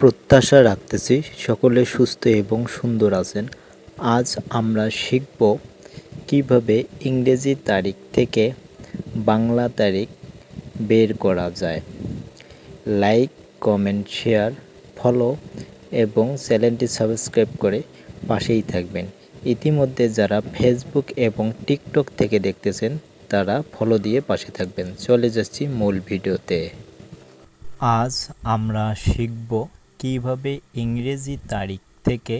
প্রত্যাশা রাখতেছি, সকলে সুস্থ এবং সুন্দর আছেন। আজ আমরা শিখব কীভাবে ইংরেজি তারিখ থেকে বাংলা তারিখ বের করা যায়। লাইক, কমেন্ট, শেয়ার, ফলো এবং চ্যানেলটি সাবস্ক্রাইব করে পাশেই থাকবেন। ইতিমধ্যে যারা ফেসবুক এবং টিকটক থেকে দেখতেছেন, তারা ফলো দিয়ে পাশে থাকবেন। চলে যাচ্ছি মূল ভিডিওতে। আজ আমরা শিখব কীভাবে ইংরেজি তারিখ থেকে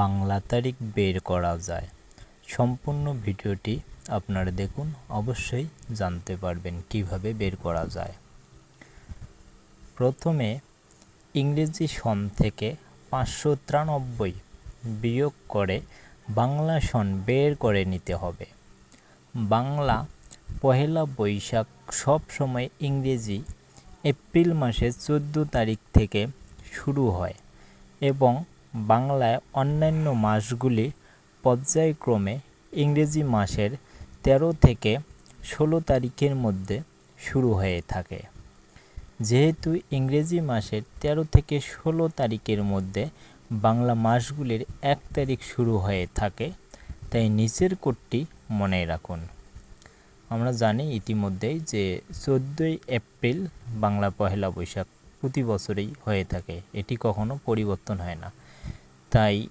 বাংলা তারিখ বের করা যায়, সম্পূর্ণ ভিডিওটি আপনারা দেখুন, অবশ্যই জানতে পারবেন কীভাবে বের করা যায়। প্রথমে ইংরেজি সন থেকে পাঁচশো তিরানব্বই বিয়োগ করে বাংলা সন বের করে নিতে হবে। বাংলা পহেলা বৈশাখ সব সময় ইংরেজি এপ্রিল মাসের চোদ্দ তারিখ থেকে শুরু হয় এবং বাংলায় অন্যান্য মাসগুলি পর্যায়ক্রমে ইংরেজি মাসের তেরো থেকে ষোলো তারিখের মধ্যে শুরু হয়ে থাকে। যেহেতু ইংরেজি মাসের তেরো থেকে ষোলো তারিখের মধ্যে বাংলা মাসগুলির এক তারিখ শুরু হয়ে থাকে, তাই নিচের কোডটি মনে রাখুন। আমরা জানি ইতিমধ্যেই যে চোদ্দোই এপ্রিল বাংলা পহেলা বৈশাখ। প্রতি বছরেই হয়ে থাকে। এটি কখনো পরিবর্তন হয় না। তাই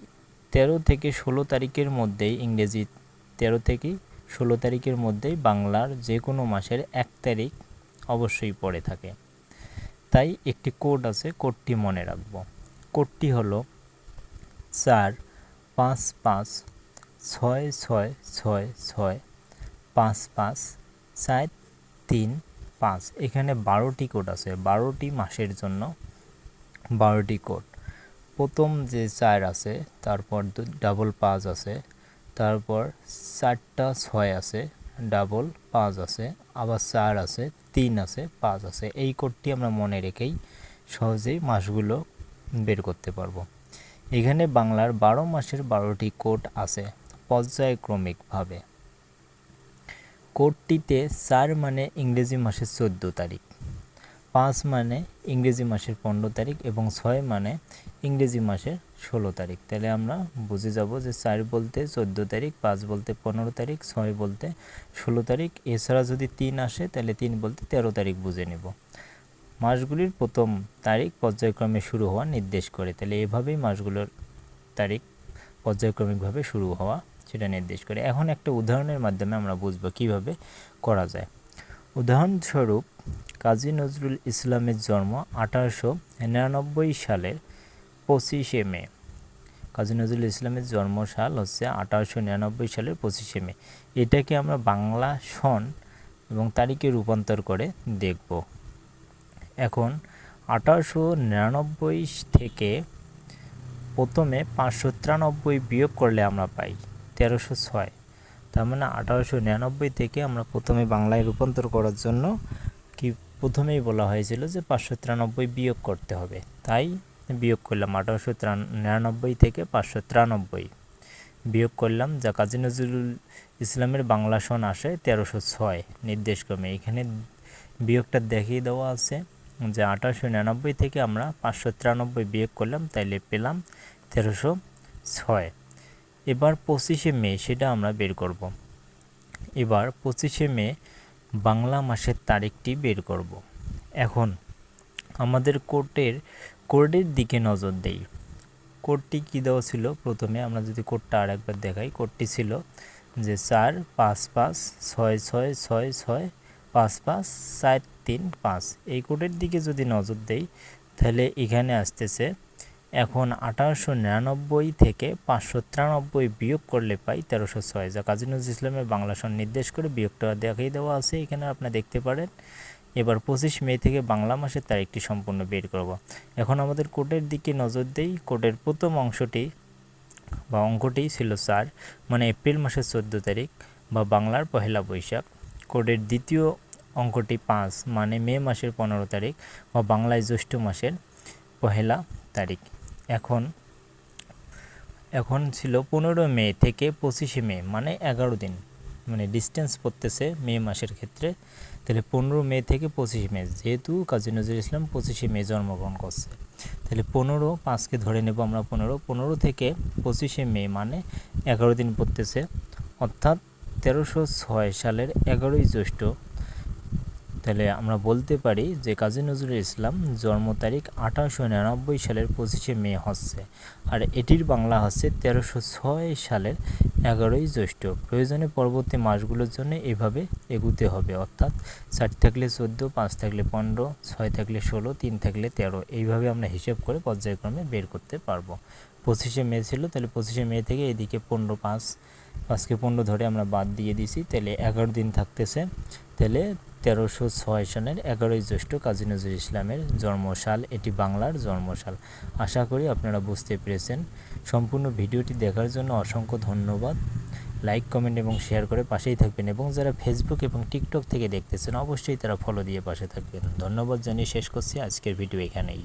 তেরো থেকে ষোলো তারিখের মধ্যেই ইংরেজি তেরো থেকে ষোলো তারিখের মধ্যেই বাংলার যে কোনো মাসের এক তারিখ অবশ্যই পড়ে থাকে। তাই একটি কোড আছে, কোডটি মনে রাখব। কোডটি হলো চার পাঁচ পাঁচ ছয় ছয় ছয় ছয় পাঁচ পাঁচ চার তিন পাঁচ। এখানে বারোটি কোড আছে, বারোটি মাসের জন্য বারোটি কোড। প্রথম যে চার আছে, তারপর ডাবল পাঁচ আছে, তারপর চারটা ছয় আছে, ডাবল পাঁচ আছে, আবার চার আছে, তিন আছে, পাঁচ আছে। এই কোডটি আমরা মনে রেখেই সহজেই মাসগুলো বের করতে পারব। এখানে বাংলার বারো মাসের বারোটি কোড আছে, পর্যায়ক্রমিকভাবে। কোডটিতে চার মানে ইংরেজি মাসের চোদ্দ তারিখ, পাঁচ মানে ইংরেজি মাসের পনেরো তারিখ এবং ছয় মানে ইংরেজি মাসের ষোলো তারিখ। তাহলে আমরা বুঝে যাব যে চার বলতে চোদ্দ তারিখ, পাঁচ বলতে পনেরো তারিখ, ছয় বলতে ষোলো তারিখ। এছাড়া যদি তিন আসে, তাহলে তিন বলতে তেরো তারিখ বুঝে নেব। মাসগুলির প্রথম তারিখ পর্যায়ক্রমে শুরু হওয়া নির্দেশ করে। তাহলে এভাবেই মাসগুলোর তারিখ পর্যায়ক্রমিকভাবে শুরু হওয়া সেটা নির্দেশ করে। এখন একটা উদাহরণের মাধ্যমে আমরা বুঝব কীভাবে করা যায়। উদাহরণস্বরূপ, কাজী নজরুল ইসলামের জন্ম আঠারোশো নিরানব্বই সালের পঁচিশে মে। কাজী নজরুল ইসলামের জন্ম সাল হচ্ছে আঠারোশো নিরানব্বই সালের পঁচিশে মে। এটাকে আমরা বাংলা সন এবং তারিখে রূপান্তর করে দেখব। এখন আঠারোশো নিরানব্বই থেকে প্রথমে পাঁচশো তিরানব্বই বিয়োগ করলে আমরা পাই। তেরোশো ছয়। তার মানে আঠারোশো নিরানব্বই থেকে আমরা প্রথমে বাংলায় রূপান্তর করার জন্য কি প্রথমেই বলা হয়েছিল যে পাঁচশো তিরানব্বই বিয়োগ করতে হবে। তাই বিয়োগ করলাম আঠারোশো নিরানব্বই থেকে পাঁচশো তিরানব্বই। বিয়োগ করলাম যা কাজী নজরুল ইসলামের বাংলা সন আসে তেরোশো ছয় নির্দেশক্রমে। এখানে বিয়োগটা দেখিয়ে দেওয়া আছে যে আঠারোশো নিরানব্বই থেকে আমরা পাঁচশো তিরানব্বই বিয়োগ করলাম, তাইলে পেলাম তেরোশো ছয়। এবার পঁচিশে মে সেটা আমরা বের করব। এবার পঁচিশে মে বাংলা মাসের তারিখটি বের করব। এখন আমাদের কোর্টের কোর্টের দিকে নজর দেই। কোডটি কী দেওয়া ছিল? প্রথমে আমরা যদি কোডটা আর একবার দেখাই কোডটি ছিল যে চার পাঁচ পাঁচ ছয় ছয় ছয় ছয় পাঁচ পাঁচ চার তিন পাঁচ। এই কোডের দিকে যদি নজর দেই, তাহলে এখানে আসতেছে এখন আঠারোশো নিরানব্বই থেকে পাঁচশো তিরানব্বই বিয়োগ করলে পাই তেরোশো ছয়। যা কাজী নজরুল ইসলামের বাংলা সন নির্দেশ করে বিয়োগটা দেখিয়ে দেওয়া আছে, এখানে আপনারা দেখতে পারেন। এবার পঁচিশ মে থেকে বাংলা মাসের তারিখটি সম্পূর্ণ বের করব। এখন আমাদের কোডের দিকে নজর দেই। কোডের প্রথম অংশটি বা অঙ্কটি ছিল চার মানে এপ্রিল মাসের চোদ্দ তারিখ বা বাংলার পহেলা বৈশাখ। কোডের দ্বিতীয় অঙ্কটি পাঁচ মানে মে মাসের পনেরো তারিখ বা বাংলায় জ্যৈষ্ঠ মাসের পহেলা তারিখ। এখন এখন ছিল পনেরো মে থেকে পঁচিশে মে মানে এগারো দিন। মানে ডিস্টেন্স পড়তেছে মে মাসের ক্ষেত্রে। তাহলে পনেরো মে থেকে পঁচিশে মে, যেহেতু কাজী নজরুল ইসলাম পঁচিশে মে জন্মগ্রহণ করছে। তাহলে পনেরো, পাঁচকে ধরে নেব আমরা পনেরো। পনেরো থেকে পঁচিশে মে মানে এগারো দিন পড়তেছে। অর্থাৎ তেরোশো ছয় সালের এগারোই জ্যৈষ্ঠ তাহলে আমরা বলতে পারি যে কাজী নজরুল ইসলাম জন্ম তারিখ আঠারোশো নিরানব্বই সালের পঁচিশে মে হচ্ছে, আর এটির বাংলা হচ্ছে তেরোশো ছয় সালের এগারোই জ্যৈষ্ঠ। প্রয়োজনে পরবর্তী মাসগুলোর জন্য এভাবে এগুতে হবে, অর্থাৎ চার থাকলে চোদ্দ, পাঁচ থাকলে পনেরো, ছয় থাকলে ষোলো, তিন থাকলে তেরো, এইভাবে আমরা হিসেব করে পর্যায়ক্রমে বের করতে পারব। পঁচিশে মে ছিল, তাহলে পঁচিশে মে থেকে এদিকে পনেরো, পাঁচ, পাঁচকে পনেরো ধরে আমরা বাদ দিয়ে দিছি তাহলে এগারো দিন থাকতেছে তাহলে তেরোশো ছয় সনের এগারোই জ্যৈষ্ঠ কাজী নজরুল ইসলামের জন্মশাল, এটি বাংলার জন্মশাল। আশা করি আপনারা বুঝতে পেরেছেন। সম্পূর্ণ ভিডিওটি দেখার জন্য অসংখ্য ধন্যবাদ। লাইক, কমেন্ট এবং শেয়ার করে পাশেই থাকবেন এবং যারা ফেসবুক এবং টিকটক থেকে দেখতেছেন, অবশ্যই তারা ফলো দিয়ে পাশে থাকবেন। ধন্যবাদ জানিয়ে শেষ করছি। আজকের ভিডিও এখানেই।